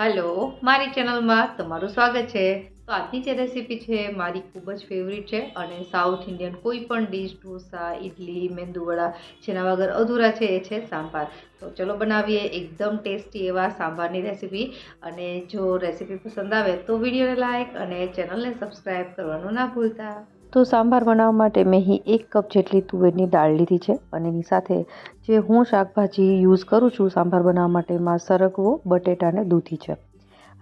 Hello, મારી ચેનલમાં તમારું સ્વાગત છે. તો આજની જે રેસીપી છે, મારી ખૂબ જ ફેવરિટ છે અને સાઉથ ઇન્ડિયન કોઈ પણ ડીશ ઢોસા ઇડલી મેંદુવડા જેના વગર અધૂરા છે એ છે સાંભાર. તો ચલો બનાવીએ એકદમ ટેસ્ટી એવા સાંભારની રેસીપી. અને જો રેસીપી પસંદ આવે તો વિડીયોને લાઇક અને ચેનલને સબસ્ક્રાઈબ કરવાનું ના ભૂલતા. તો સાંભાર બનાવવા માટે મેં અહીં એક કપ જેટલી તુવેરની દાળ લીધી છે અને એની સાથે જે હું શાકભાજી યુઝ કરું છું સાંભાર બનાવવા માટે, એમાં સરગવો, બટેટા અને દૂધી છે.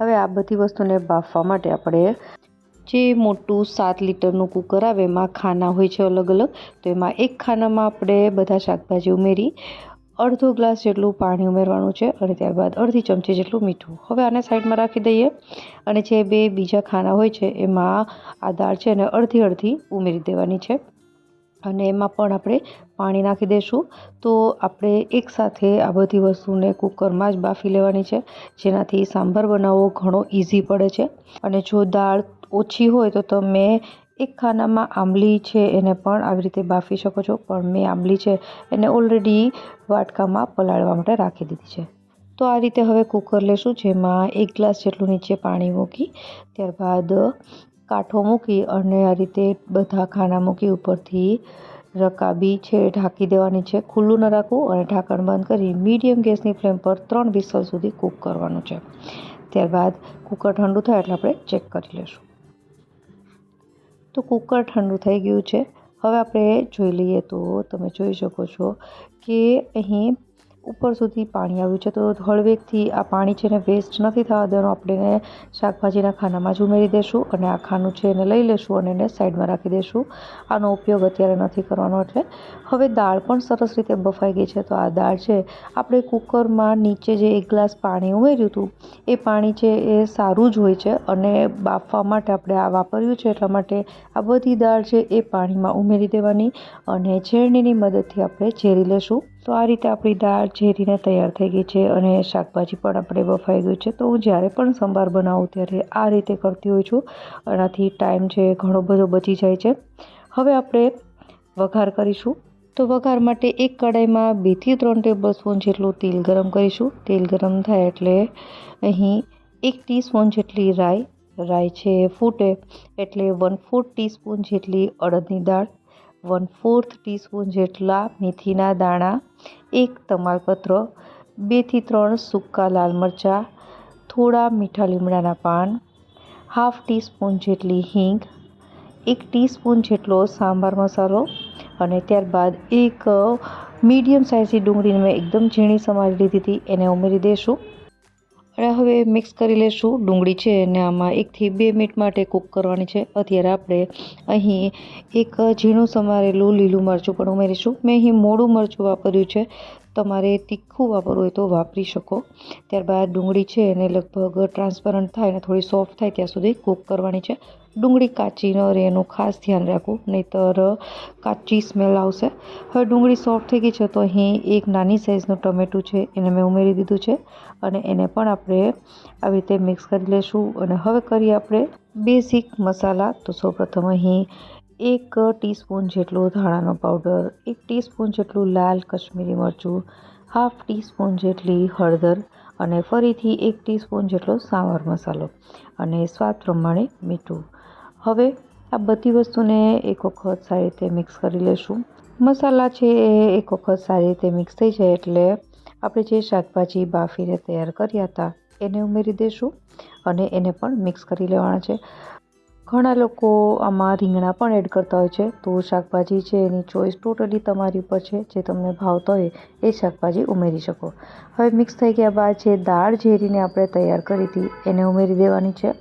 હવે આ બધી વસ્તુને બાફવા માટે આપણે જે મોટું સાત લીટરનું કુકર આવે એમાં ખાના હોય છે અલગ અલગ. તો એમાં એક ખાનામાં આપણે બધા શાકભાજી ઉમેરી અડધો ગ્લાસ જેટલું પાણી ઉમેરવાનું છે અને ત્યારબાદ અડધી ચમચી જેટલું મીઠું. હવે આને સાઈડમાં રાખી દઈએ અને જે બે બીજા ખાના હોય છે, એમાં આ દાળ છે એને અડધી અડધી ઉમેરી દેવાની છે. અને એમાં પણ આપણે પાણી નાખી દઈશું તો આપણે એકસાથે આ બધી વસ્તુને કુકરમાં જ બાફી લેવાની છે, જેનાથી સાંભાર બનાવવો ઘણો ઇઝી પડે છે. અને જો દાળ ઓછી હોય તો તમે એક ખાનામાં આંબલી છે, એને પણ આવી રીતે બાફી શકો છો. પણ મેં આંબલી છે, એને ઓલરેડી વાટકામાં પલાળવા માટે રાખી દીધી છે. તો આ રીતે હવે કુકર લેશું, જેમાં એક ગ્લાસ જેટલું નીચે પાણી મૂકી, ત્યારબાદ કાંઠો મૂકી અને આ રીતે બધા ખાના મૂકી ઉપરથી રકાબી છે ઢાંકી દેવાની છે. ખુલ્લું ન રાખવું અને ઢાંકણ બંધ કરી મીડિયમ ગેસની ફ્લેમ પર ત્રણ વિસલ સુધી કૂક કરવાનું છે. ત્યારબાદ કૂકર ઠંડુ થાય એટલે આપણે ચેક કરી લઈશું તો કુકર ઠંડુ થઈ ગયું છે. હવે આપણે જોઈ લઈએ તો તમે જોઈ શકો છો કે અહીં ઉપર સુધી પાણી આવ્યું છે. તો હળવેકથી આ પાણી છે ને વેસ્ટ નથી થવા દેવાનું. આપણે એને શાકભાજીના ખાનામાં જ ઉમેરી દઈશું અને આ ખાનું છે એને લઈ લઈશું અને એને સાઈડમાં રાખી દઈશું આનો ઉપયોગ અત્યારે નથી કરવાનો એટલે હવે દાળ પણ સરસ રીતે બફાઈ ગઈ છે. તો આ દાળ છે આપણે કુકરમાં નીચે જે એક ગ્લાસ પાણી ઉમેર્યું હતું, એ પાણી છે એ સારું જ હોય છે અને બાફવા માટે આપણે આ વાપર્યું છે. એટલા માટે આ બધી દાળ છે એ પાણીમાં ઉમેરી દેવાની અને ઝેરણીની મદદથી આપણે ઝેરી લેશું. તો આ રીતે આપણી દાળ ઝેરીને તૈયાર થઈ ગઈ છે અને શાકભાજી પણ આપણે બફાઈ ગયું છે, તો હું જ્યારે પણ સંભાર બનાવું ત્યારે આ રીતે કરતી હોઉં છું. એનાથી ટાઈમ છે ઘણો બધો બચી જાય છે. હવે આપણે વઘાર કરીશું. તો વઘાર માટે એક કડાઈમાં બેથી ત્રણ ટેબલ સ્પૂન જેટલું તેલ ગરમ કરીશું. તેલ ગરમ થાય એટલે અહીં એક ટીસ્પૂન જેટલી રાઈ રાઈ છે ફૂટે એટલે વન ફોર્થ ટીસ્પૂન જેટલી અડદની દાળ વન ફોર્થ ટીસ્પૂન જેટલા મેથીના દાણા, એક તમાલપત્ર બેથી ત્રણ સૂકા લાલ મરચાં, થોડા મીઠા લીમડાના પાન, હાફ ટીસ્પૂન જેટલી હિંગ, એક ટીસ્પૂન જેટલો સાંભાર મસાલો અને ત્યારબાદ એક મીડિયમ સાઇઝની ડુંગળીને મેં એકદમ ઝીણી સમારી લીધી હતી, એને ઉમેરી દઈશું અને હવે મિક્સ કરી લઈશું ડુંગળી છે અને આમાં એકથી બે મિનિટ માટે કૂક કરવાની છે. અત્યારે આપણે અહીં એક ઝીણું સમારેલું લીલું મરચું પણ ઉમેરીશું. મેં અહીં મોડું મરચું વાપર્યું છે. તમારે તીખું વાપરવું હોય તો વાપરી શકો. ત્યારબાદ ડુંગળી છે એને લગભગ ટ્રાન્સપરન્ટ થાય અને થોડી સોફ્ટ થાય ત્યાં સુધી કૂક કરવાની છે. ડુંગળી કાચી ન રહે એનું ખાસ ધ્યાન રાખવું, નહીંતર કાચી સ્મેલ આવશે. હવે ડુંગળી સોફ્ટ થઈ ગઈ છે તો અહીં એક નાની સાઇઝનું ટમેટું છે, એને મેં ઉમેરી દીધું છે અને એને પણ આપણે આવી રીતે મિક્સ કરી લઈશું અને હવે કરીએ આપણે બેઝિક મસાલા. તો સૌપ્રથમ અહીં એક ટીસ્પૂન જેટલું ધાણાનો પાવડર, એક ટીસ્પૂન જેટલું લાલ કશ્મીરી મરચું, હાફ ટીસ્પૂન જેટલી હળદર અને ફરીથી એક ટીસ્પૂન જેટલો સાંવર મસાલો અને સ્વાદ પ્રમાણે મીઠું. હવે આ બધી વસ્તુને એક વખત સારી રીતે મિક્સ કરી લઈશું મસાલા છે એ એક વખત સારી રીતે મિક્સ થઈ જાય એટલે આપણે જે શાકભાજી બાફીને તૈયાર કર્યા હતા એને ઉમેરી દઈશું અને એને પણ મિક્સ કરી લેવાના છે. ઘણા લોકો આમાં રીંગણા પણ એડ કરતા હોય છે. તો શાકભાજી છે એની ચોઈસ ટોટલી તમારી ઉપર છે. જે તમને ભાવતા હોય એ શાકભાજી ઉમેરી શકો. હવે મિક્સ થઈ ગયા બાદ જે દાળ ઝેરીને આપણે તૈયાર કરી હતી એને ઉમેરી દેવાની છે.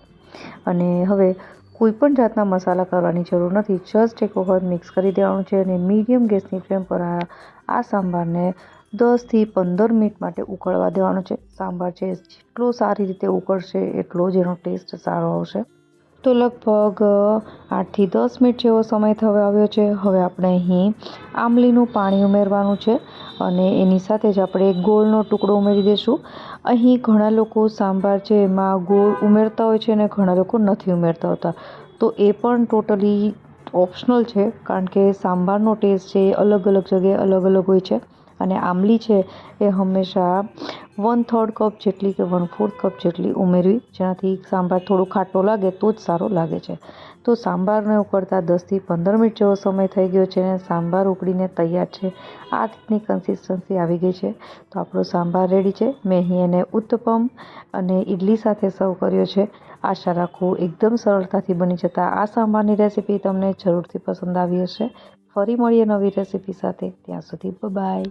અને હવે કોઈ પણ જાતના મસાલા કરવાની જરૂર નથી. જસ્ટ એક વખત મિક્સ કરી દેવાનું છે અને મીડિયમ ગેસની ફ્લેમ પર આ સાંભારને દસથી પંદર મિનિટ માટે ઉકળવા દેવાનો છે. સાંભાર છે જેટલો સારી રીતે ઉકળશે એટલો જ એનો ટેસ્ટ સારો આવશે. તો લગભગ આઠથી દસ મિનિટ જેવો સમય થવા આવ્યો છે. હવે આપણે અહીં આંબલીનું પાણી ઉમેરવાનું છે અને એની સાથે જ આપણે ગોળનો ટુકડો ઉમેરી દઈશું. અહીં ઘણા લોકો સાંભાર છે એમાં ગોળ ઉમેરતા હોય છે અને ઘણા લોકો નથી ઉમેરતા હોતા. તો એ પણ ટોટલી ઓપ્શનલ છે કારણ કે સાંભારનો ટેસ્ટ છે એ અલગ અલગ જગ્યાએ અલગ અલગ હોય છે. અને આંબલી છે એ હંમેશા વન થર્ડ કપ જેટલી કે વન ફોર્થ કપ જેટલી ઉમેરવી, જેનાથી સાંભાર થોડો ખાટો લાગે તો જ સારો લાગે છે. તો સાંભારને ઉકળતા દસથી પંદર મિનિટ જેવો સમય થઈ ગયો છે અને સાંભાર ઉકળીને તૈયાર છે. આ રીતની કન્સિસ્ટન્સી આવી ગઈ છે. તો આપણો સાંભાર રેડી છે. મેં અહીં એને ઉત્તપમ અને ઇડલી સાથે સર્વ કર્યો છે. આશા રાખું એકદમ સરળતાથી બની જતા આ સાંભારની રેસીપી તમને જરૂરથી પસંદ આવી હશે. ફરી મળીએ નવી રેસીપી સાથે. ત્યાં સુધી બાય